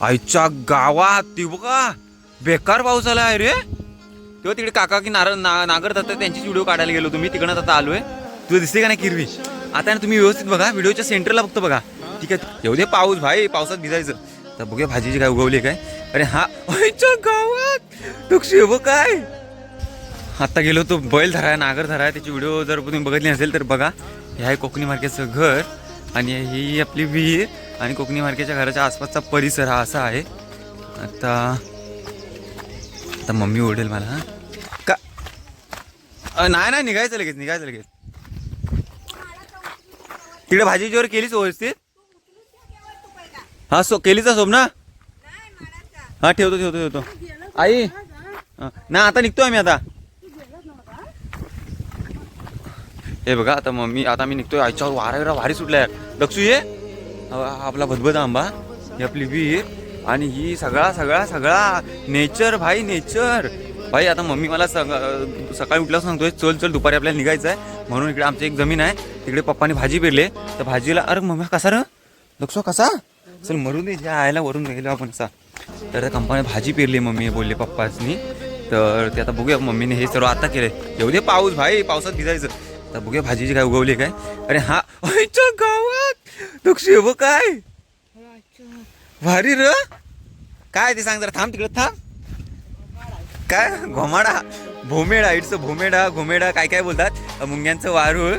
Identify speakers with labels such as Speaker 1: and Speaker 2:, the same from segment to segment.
Speaker 1: आईच्या गावात ती बघा बेकार पाऊस आला आहे रे. तेव्हा तिकडे काका की नारळ ना नागर दत्त त्यांचीच व्हिडिओ काढायला गेलो तुम्ही तिकडनं आता आहे तुला दिसते का नाही किरवी? आता ना तुम्ही व्यवस्थित बघा व्हिडिओच्या सेंटरला फक्त बघा. ठीक आहे एवढे पाऊस भाई पावसात भिजायचं. तर बघूया भाजीची काय उगवली काय. अरे हा आईच्या गावात. तुक्षी बघ काय. आता गेलो तो बैल धराय नागर धराय त्याची व्हिडिओ जर तुम्ही बघितली नसेल तर बघा. हे आहे कोकणी मार्केटचं घर. आणि ही आपली विहीर. आणि कोकणी मार्केटच्या घराच्या आसपासचा परिसर हा असा आहे. आता आता मम्मी ओढेल मला का? नाही नाही निघायचं लगेच निघायचं लगेच. तिकडे भाजी जोर केलीच व्यवस्थित? हा सो केलीच सोब ना हा ठेवतो ठेवतो ठेवतो. आई? ना नाही आता निघतो आम्ही आता. हे बघा आता मम्मी आता मी निघतोय. आईच्यावर वारा वारी भारी सुटलाय. दक्षू ये आपला भदभद आंबा ही आपली विहीर आणि ही सगळा सगळा सगळा नेचर भाई नेचर. भाई आता मम्मी मला सग- सकाळी उठल्यावर सांगतोय चल चल दुपारी आपल्याला निघायचं आहे म्हणून इकडे आमची एक जमीन आहे. तिकडे पप्पानी भाजी पेरले. तर भाजीला अरे मम्मी कसा र? लक्ष कसा? चल मरून दे ज्या आयला वरून गेलो आपण असा तर त्या कंपनी भाजी पेरली मम्मी बोलले पप्पाचनी तर ते आता बघूया मम्मीने हे सर्व आता केले येऊ दे पाऊस भाई पावसात भिजायचं. तर बघूया भाजीची काय उगवली काय. अरे हा गावा दक्षी बघ काय? भारी र. काय ते सांग जरा थांब तिकडे थांब. काय? घोमाडा. भोमेडा इट्स भोमेडा घोमेडा काय काय बोलतात? मुंग्यांचं वारूळ.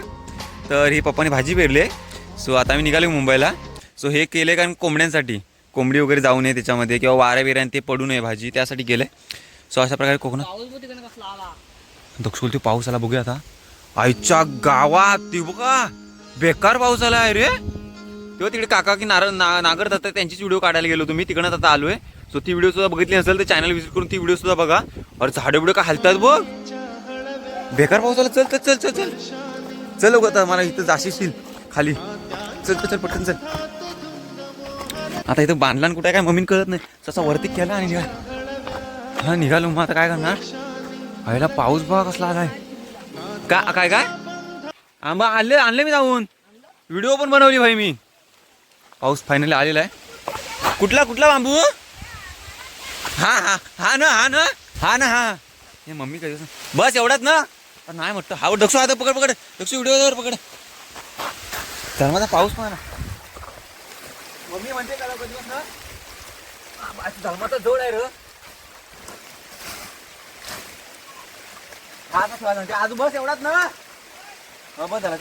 Speaker 1: तर ही पप्पाने भाजी पेरले. सो आता मी निघालो मुंबईला. सो हे केले कारण कोंबड्यांसाठी. कोंबडी वगैरे जाऊ नये त्याच्यामध्ये किंवा वाऱ्या बिऱ्याने ते पडू नये भाजी त्यासाठी गेले सो अशा प्रकारे कोकणात
Speaker 2: पाऊस
Speaker 1: ते पाऊस आला बघूया आता. आईच्या गावात ती बघा. बेकार पाऊस आला आहे रे. तेव्हा तिकडे काका की नारळ ना नागर दत्ता त्यांचीच व्हिडिओ काढायला गेलो तुम्ही तिकडनं आता आलोय. सो ती व्हिडिओ सुद्धा बघितली नसेल तर चॅनल व्हिजिट करून ती व्हिडिओ सुद्धा बघा. अरे झाडे बिडे का हलतात बघ. बेकार पाऊस आला. चल चल चल चल चल. चल लवकर आता मला इथं जाशील खाली. चल चल चल पटकन चल. आता इथं बांधला कुठे आहे काय मम्मीन कळत नाही. तसा वरती केला आणि निघा हा निघालो मग आता काय करणार? आईला पाऊस बघा कसला आलाय. का काय काय? आंबा आणले आणले मी जाऊन. व्हिडिओ पण बनवली भाई मी. पाऊस फायनली आलेला आहे. कुठला कुठला बांबू? हा हा हा ना हा ना हा ना हा. हे मम्मी काय बस एवढाच ना. नाही म्हटलं. हा दक्षू आता पकड पकड. दक्षू व्हिडिओ पकड. धर्माचा पाऊस पण आहे मम्मी म्हणते का कधी धर्माचा जोड आहे र. आज बस एवढाच ना. बस झाला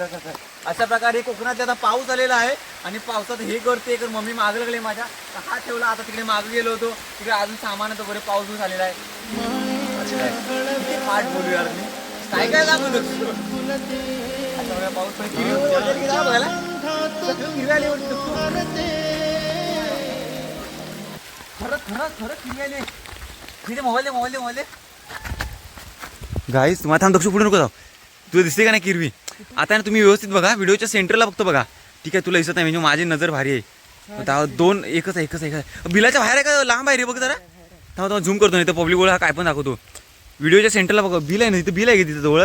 Speaker 1: अशा प्रकारे कोकणात आता पाऊस आलेला आहे आणि पावसात हे करते कर मम्मी मागं लागले माझ्या. तर हा ठेवला आता तिकडे मागं गेलो होतो. तिकडे अजून सामान तर बरे पाऊस झालेला आलेला आहे पाठ बोलू यार मी काय काय लागू पाऊस पण किरी बघायला? खरंच खरंच खरंच हिरवी तिथे मोबाईल मोबाईल मोबाईल गाईस तुम्हाला थांब दक्षू पुढे नको जाऊ. तुला दिसते का नाही किरवी? आता ना तुम्ही व्यवस्थित बघा व्हिडिओच्या सेंटरला फक्त बघा. ठीक आहे तुला दिसत नाही म्हणजे माझी नजर भारी आहे. आता दोन एकच आहे एकच आहे एकच बिलाच्या बाहेर आहे का? लांब आहे रे बघ जरा. थांबा झूम करतो नाही तर पब्लिक हा काय पण दाखवतो. व्हिडिओच्या सेंटरला बघा बिल आहे ना तिथं बिल आहे तिथं जवळ?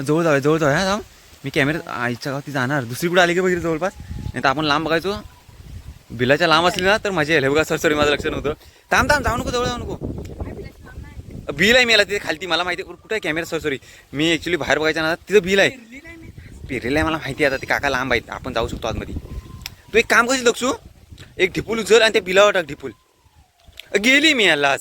Speaker 1: जवळ जाऊया जवळ जाऊया हा मी कॅमेरा आईच्या गावात ती जाणार. दुसरी कुठे आली की बघितली जवळपास? नाही तर आपण लांब बघायचो. बिलाच्या लांब असली ना तर माझी येईल. बघा सर सॉरी माझं लक्ष नव्हतं. थांब थांब जाऊ नको जवळ जाऊ नको. बिल आहे मी तिथे खालती मला माहिती कुठे आहे कॅमेरा सॉरी सॉरी मी ॲक्च्युली बाहेर बघायचा ना तिथं बिल आहे. पेरेल आहे मला माहिती आहे आता ते काका लांब आहेत आपण जाऊ शकतो आतमध्ये. तू एक काम करशील दक्षू एक ढिपूल उचल आणि ते बिलावर टाक ढिपूल. गेली मी याला आज.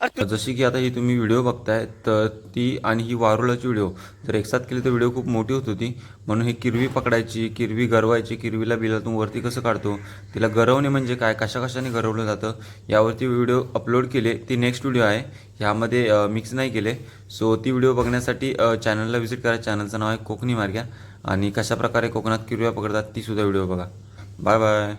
Speaker 3: जशी की आता ही तुम्ही व्हिडिओ बघताय तर ती आणि ही वारुळाची व्हिडिओ जर एकसाथ केली तर व्हिडिओ खूप मोठी होत होती. म्हणून ही किरवी पकडायची किरवी गरवायची किरवीला बिलातून वरती कसं काढतो तिला गरवणे म्हणजे काय कशा कशाने गरवलं जातं यावरती व्हिडिओ अपलोड केले ती नेक्स्ट व्हिडिओ आहे. ह्यामध्ये मिक्स नाही केले. सो ती व्हिडिओ बघण्यासाठी चॅनलला व्हिजिट करा. चॅनलचं नाव आहे कोकणी मार्ग्या. आणि कशा प्रकारे कोकणात किरव्या पकडतात ती सुद्धा व्हिडिओ बघा. Bye bye.